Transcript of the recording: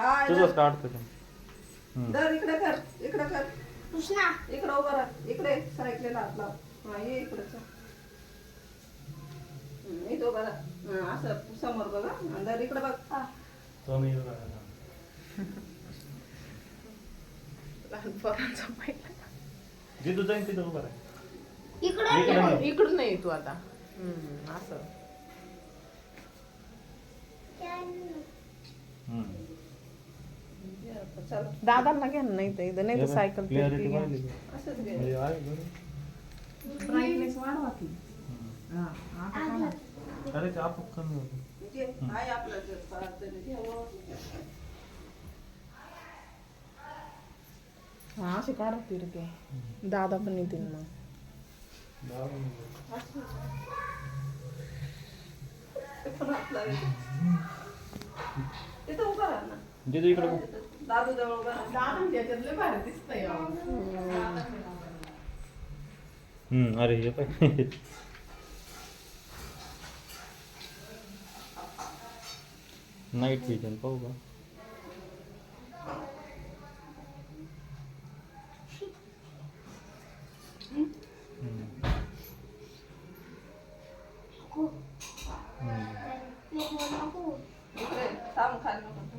हा तुझंच काढतो. दर इकडे कर इकडे कर कृष्णा इकडे उभं राहा इकडे सायकलीला हात लाव हा ये इकडे इथं उभं राहा हा, असं समोर बघा आणि दर इकडे बघ हा. तो नाही उभा राहिला. लहान पोरांचा पहिला जिथं जाईन तिथं उभा राहा. इकडं इकडं ये. नाही. इकडून नाही तू आता हम्म, असं दादांना घ्या ना नाही तर इथं नाही तर सायकल घ्या. वाढली म्हणजे आहे बरं. ब्राईटनेस वाढवा की. हा, आता काढा. अरे ते आपोआप कमी होतं. हो. असे काढा तिरके दादा पण येतील मग दहा मिनिटं. ते राहा ना बघ. दादू जवळ उभा राहा दादा त्याच्यातले भारी दिसतंय हम्म, अरे हे पाय नाईट विजन पाहू का हम्म. हम्म. इकडे थांब खाली नको.